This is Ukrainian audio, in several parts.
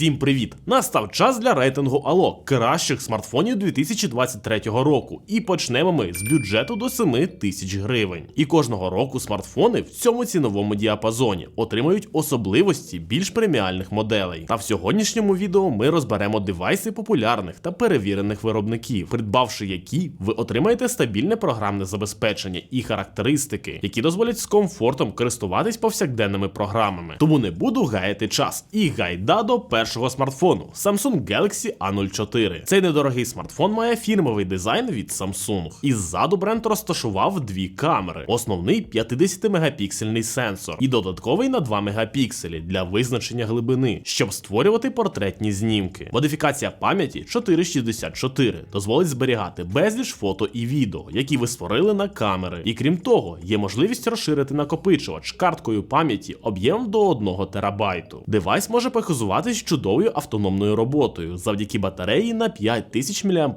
Всім привіт! Настав час для рейтингу Ало кращих смартфонів 2023 року. І почнемо ми з бюджету до 7 тисяч гривень. І кожного року смартфони в цьому ціновому діапазоні отримують особливості більш преміальних моделей. Та в сьогоднішньому відео ми розберемо девайси популярних та перевірених виробників, придбавши які ви отримаєте стабільне програмне забезпечення і характеристики, які дозволять з комфортом користуватись повсякденними програмами. Тому не буду гаяти час і гайда до першого смартфону Samsung Galaxy A04. Цей недорогий смартфон має фірмовий дизайн від Samsung. І ззаду бренд розташував дві камери: основний 50-мегапіксельний сенсор і додатковий на 2 мегапікселі для визначення глибини, щоб створювати портретні знімки. Модифікація пам'яті 464 дозволить зберігати безліч фото і відео, які ви створили на камери. І крім того, є можливість розширити накопичувач карткою пам'яті об'ємом до 1 терабайту. Девайс може похизуватись чудовою автономною роботою завдяки батареї на 5000 мАч,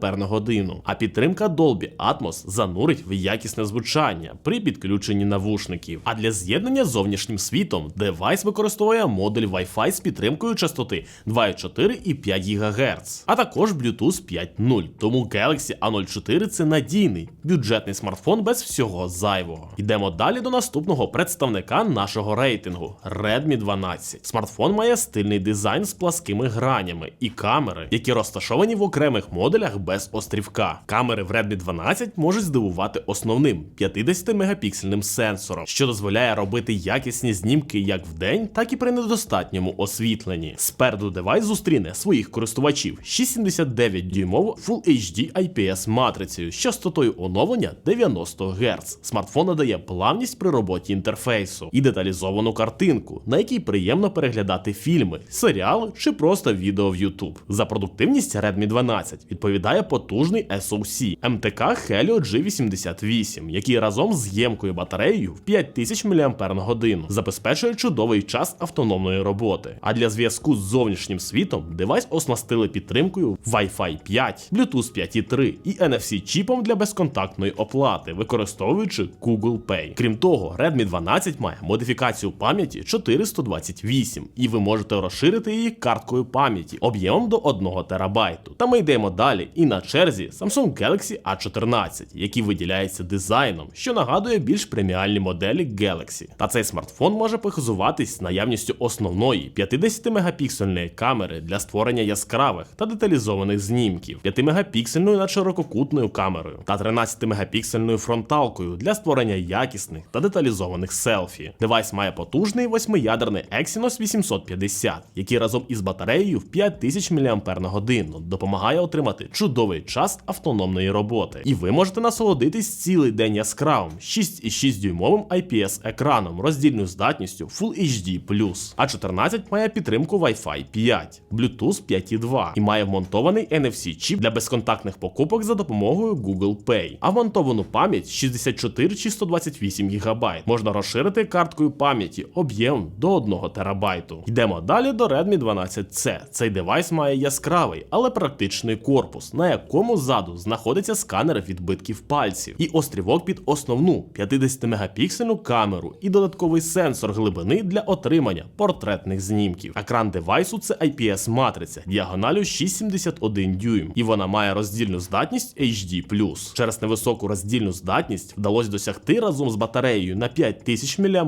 а підтримка Dolby Atmos занурить в якісне звучання при підключенні навушників. А для з'єднання з зовнішнім світом девайс використовує модуль Wi-Fi з підтримкою частоти 2,4 і 5 ГГц, а також Bluetooth 5.0. Тому Galaxy A04 це надійний бюджетний смартфон без всього зайвого. Йдемо далі до наступного представника нашого рейтингу Redmi 12. Смартфон має стильний дизайн з пласкими гранями і камери, які розташовані в окремих моделях без острівка. Камери в Redmi 12 можуть здивувати основним 50-мегапіксельним сенсором, що дозволяє робити якісні знімки як вдень, так і при недостатньому освітленні. Спереду девайс зустріне своїх користувачів 679 дюймову Full HD IPS матрицею з частотою оновлення 90 Гц. Смартфон надає плавність при роботі інтерфейсу і деталізовану картинку, на якій приємно переглядати фільми, серіали чи просто відео в YouTube. За продуктивність Redmi 12 відповідає потужний SoC MTK Helio G88, який разом з ємкою батареєю в 5000 мАч забезпечує чудовий час автономної роботи. А для зв'язку з зовнішнім світом девайс оснастили підтримкою Wi-Fi 5, Bluetooth 5.3 і NFC-чіпом для безконтактної оплати, використовуючи Google Pay. Крім того, Redmi 12 має модифікацію пам'яті 428, і ви можете розширити її карткою пам'яті об'ємом до 1 терабайту. Та ми йдемо далі. І на черзі Samsung Galaxy A14, який виділяється дизайном, що нагадує більш преміальні моделі Galaxy. Та цей смартфон може похизуватись наявністю основної 50-мегапіксельної камери для створення яскравих та деталізованих знімків, 5-мегапіксельною над ширококутною камерою та 13-мегапіксельною фронталкою для створення якісних та деталізованих селфі. Девайс має потужний восьмиядерний Exynos 850, який разом із батареєю в 5000 мАч допомагає отримати чудовий час автономної роботи. І ви можете насолодитись цілий день яскравим 6,6 дюймовим IPS екраном роздільною здатністю Full HD+. А 14 має підтримку Wi-Fi 5, Bluetooth 5.2 і має вмонтований NFC чіп для безконтактних покупок за допомогою Google Pay. А вмонтовану пам'ять 64 чи 128 ГБ можна розширити карткою пам'яті об'єм до 1 терабайту. Йдемо далі до Redmi 12C. Цей девайс має яскравий, але практичний корпус, на якому ззаду знаходиться сканер відбитків пальців і острівок під основну 50-мегапіксельну камеру і додатковий сенсор глибини для отримання портретних знімків. Екран девайсу це IPS матриця діагоналю 6,71 дюйм, і вона має роздільну здатність HD+. Через невисоку роздільну здатність вдалося досягти разом з батареєю на 5000 мАч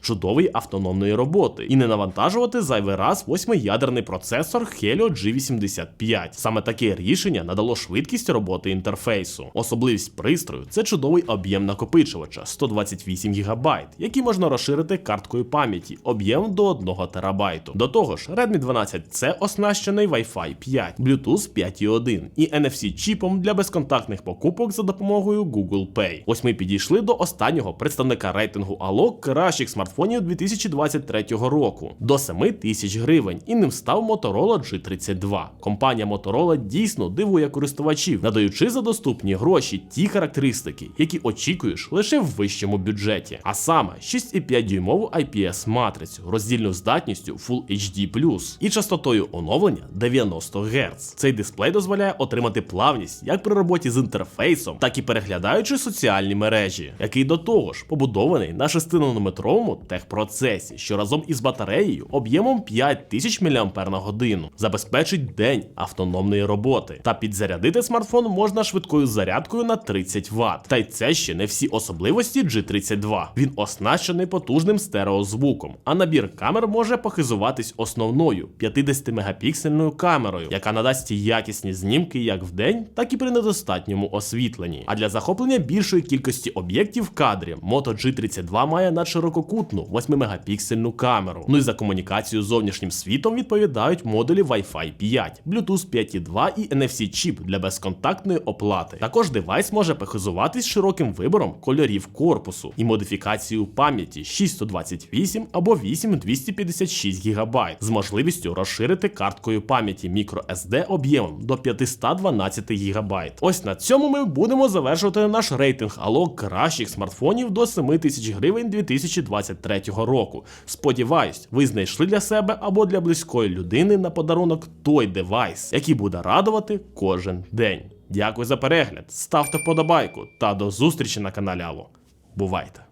чудової автономної роботи і не навантажувати зайвий раз восьмиядерний процесор Helio G85. Саме таке рішення надало швидкість роботи інтерфейсу. Особливість пристрою це чудовий об'єм накопичувача 128 ГБ, який можна розширити карткою пам'яті об'єм до 1 терабайту. До того ж, Redmi 12C оснащений Wi-Fi 5, Bluetooth 5.1 і NFC чіпом для безконтактних покупок за допомогою Google Pay. Ось ми підійшли до останнього представника рейтингу Allo кращих смартфонів 2023 року до 7 тисяч гривень, і ним став Motorola G32. Компанія Motorola дійсно дивує користувачів, надаючи за доступні гроші ті характеристики, які очікуєш лише в вищому бюджеті. А саме 6,5 дюймову IPS матрицю, роздільну здатністю Full HD+, і частотою оновлення 90 Гц. Цей дисплей дозволяє отримати плавність як при роботі з інтерфейсом, так і переглядаючи соціальні мережі, який до того ж побудований на 6-нанометровому техпроцесі, що разом із батареєю об'ємом 5000 тисяч мАч на годину, забезпечить день автономної роботи. Та підзарядити смартфон можна швидкою зарядкою на 30 Вт. Та й це ще не всі особливості G32. Він оснащений потужним стереозвуком, а набір камер може похизуватись основною 50-мегапіксельною камерою, яка надасть якісні знімки як вдень, так і при недостатньому освітленні. А для захоплення більшої кількості об'єктів в кадрі Moto G32 має надширококутну 8-мегапіксельну камеру. Ну і за комунікацію з зовнішнім світом відповідають модулі Wi-Fi 5, Bluetooth 5.2 і NFC чіп для безконтактної оплати. Також девайс може похизуватись широким вибором кольорів корпусу і модифікацією пам'яті 628 або 8256 ГБ з можливістю розширити карткою пам'яті microSD об'ємом до 512 ГБ. Ось на цьому ми будемо завершувати наш рейтинг Allo кращих смартфонів до 7 тисяч гривень 2023 року. Сподіваюсь, ви знайшли для себе або для близької людини на подарунок той девайс, який буде радувати кожен день. Дякую за перегляд, ставте вподобайку та до зустрічі на каналі Алло. Бувайте!